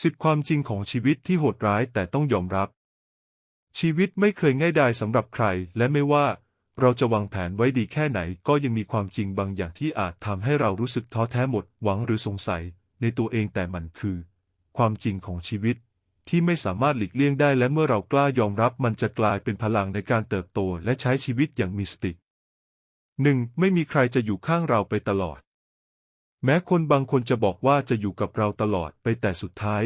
สิทธิความจริงของชีวิตที่โหดร้ายแต่ต้องยอมรับ ชีวิตไม่เคยง่ายดายสำหรับใคร และไม่ว่า เราจะวางแผนไว้ดีแค่ไหน ก็ยังมีความจริงบางอย่างที่อาจทำให้เรารู้สึกท้อแท้หมดหวังหรือสงสัย ในตัวเองแต่มันคือ ความจริงของชีวิต ที่ไม่สามารถหลีกเลี่ยงได้และเมื่อเรากล้ายอมรับ มันจะกลายเป็นพลังในการเติบโตและใช้ชีวิตอย่างมีสติหนึ่งไม่มีใครจะอยู่ข้างเราไปตลอด แม้คนบางคนจะบอกว่าจะอยู่กับเราตลอดไปแต่สุดท้าย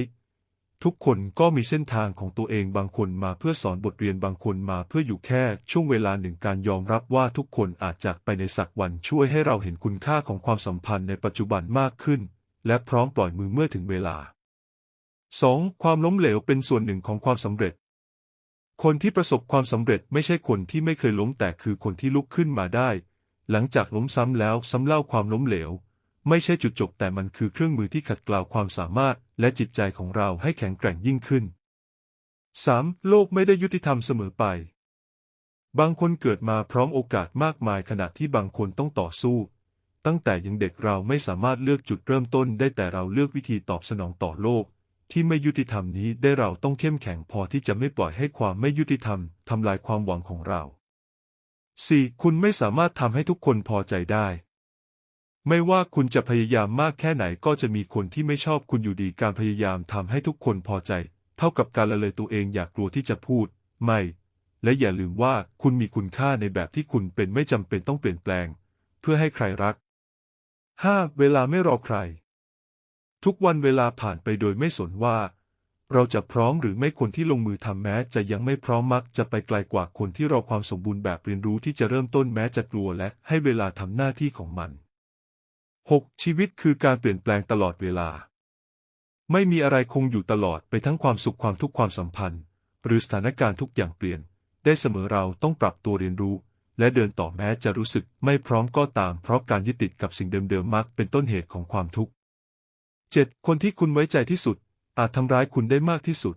ทุกคนก็มีเส้นทางของตัวเองบางคนมาเพื่อสอนบทเรียนบางคนมาเพื่ออยู่แค่ช่วงเวลาหนึ่งการยอมรับว่าทุกคนอาจจากไปในสักวันช่วยให้เราเห็นคุณค่าของความสัมพันธ์ในปัจจุบันมากขึ้น และพร้อมปล่อยมือเมื่อถึงเวลา 2. ความล้มเหลวเป็นส่วนหนึ่งของความสำเร็จ คนที่ประสบความสำเร็จไม่ใช่คนที่ไม่เคยล้มแต่คือคนที่ลุกขึ้นมาได้ หลังจากล้มซ้ำแล้วซ้ำเล่าความล้มเหลว ไม่ใช่จุดจบแต่มันคือเครื่องมือที่ขัดเกลาความสามารถ และจิตใจของเราให้แข็งแกร่งยิ่งขึ้น 3. โลกไม่ได้ยุติธรรมเสมอไป บางคนเกิดมาพร้อมโอกาสมากมายขณะที่บางคนต้องต่อสู้ ตั้งแต่ยังเด็กเราไม่สามารถเลือกจุดเริ่มต้นได้แต่เราเลือกวิธีตอบสนองต่อโลก ที่ไม่ยุติธรรมนี้ได้เราต้องเข้มแข็งพอที่จะไม่ปล่อยให้ความไม่ยุติธรรมทำลายความหวังของเรา 4. คุณไม่สามารถทำให้ทุกคนพอใจได้ ไม่ว่าคุณจะพยายามมากแค่ไหนก็จะมีคนที่ไม่ชอบคุณอยู่ดีการพยายามทำให้ทุกคนพอใจ เท่ากับการละเลยตัวเองอยากกลัวที่จะพูด ไม่ และอย่าลืมว่าคุณมีคุณค่าในแบบที่คุณเป็นไม่จำเป็นต้องเปลี่ยนแปลง เพื่อให้ใครรัก 5. เวลาไม่รอใคร ทุกวันเวลาผ่านไปโดยไม่สนว่า เราจะพร้อมหรือไม่คนที่ลงมือทำแม้ จะยังไม่พร้อมมักจะไปไกลกว่าคนที่รอความสมบูรณ์แบบเรียนรู้ที่จะเริ่มต้นแม้จะกลัวและให้เวลาทำหน้าที่ของมัน 6. ชีวิตคือการเปลี่ยนแปลงตลอดเวลา ไม่มีอะไรคงอยู่ตลอดไปทั้งความสุขความทุกข์ความสัมพันธ์ หรือสถานการณ์ทุกอย่างเปลี่ยน ได้เสมอเราต้องปรับตัวเรียนรู้ และเดินต่อแม้จะรู้สึกไม่พร้อมก็ตาม เพราะการยึดติดกับสิ่งเดิมๆมักเป็นต้นเหตุของความทุกข์ 7. คนที่คุณไว้ใจที่สุด อาจทำร้ายคุณได้มากที่สุด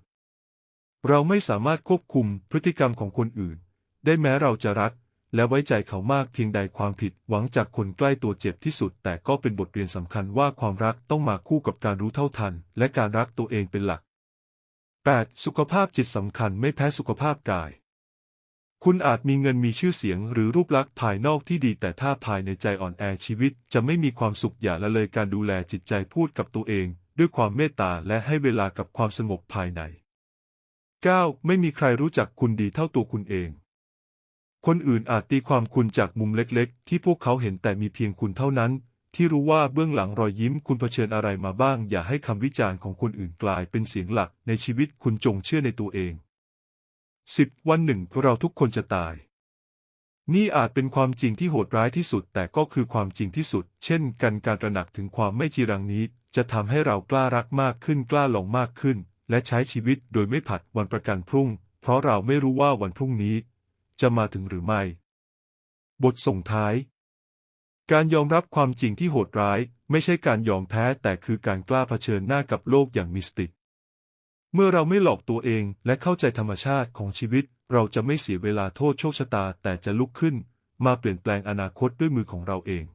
เราไม่สามารถควบคุมพฤติกรรมของคนอื่น ได้แม้เราจะรัก และไว้ใจเขามากเพียงใดความผิดหวังจากคนใกล้ตัวเจ็บที่สุด แต่ก็เป็นบทเรียนสำคัญว่าความรักต้องมาคู่กับการรู้เท่าทัน และการรักตัวเองเป็นหลัก 8. สุขภาพจิตสำคัญไม่แพ้สุขภาพกาย คุณอาจมีเงินมีชื่อเสียง หรือรูปลักษณ์ภายนอกที่ดี แต่ถ้าภายในใจอ่อนแอชีวิต จะไม่มีความสุขอย่าละเลยการดูแลจิตใจพูดกับตัวเอง ด้วยความเมตตาและให้เวลากับความสงบภายใน 9. ไม่มีใครรู้จักคุณดีเท่าตัวคุณเอง คนอื่นอาจตีความคุณจากมุมเล็กๆ ที่พวกเขาเห็นแต่มีเพียงคุณเท่านั้น ที่รู้ว่าเบื้องหลังรอยยิ้มคุณเผชิญอะไรมาบ้าง อย่าให้คำวิจารณ์ของคนอื่นกลายเป็นเสียงหลักในชีวิตคุณจงเชื่อในตัวเอง 10. วันหนึ่งเราทุกคนจะตาย นี่อาจเป็นความจริงที่โหดร้ายที่สุด แต่ก็คือความจริงที่สุด เช่นกันการตระหนักถึงความไม่จีรังนี้ จะทำให้เรากล้ารักมากขึ้นกล้าลองมากขึ้น และใช้ชีวิตโดยไม่ผัดวันประกันพรุ่ง เพราะเราไม่รู้ว่าวันพรุ่งนี้ จะมาถึงหรือไม่ บทส่งท้าย การยอมรับความจริงที่โหดร้าย ไม่ใช่การยอมแพ้แต่คือการกล้าเผชิญหน้ากับโลกอย่างมีสติเมื่อเราไม่หลอกตัวเองและเข้าใจธรรมชาติของชีวิต เราจะไม่เสียเวลาโทษโชคชะตาแต่จะลุกขึ้น มาเปลี่ยนแปลงอนาคตด้วยมือของเราเอง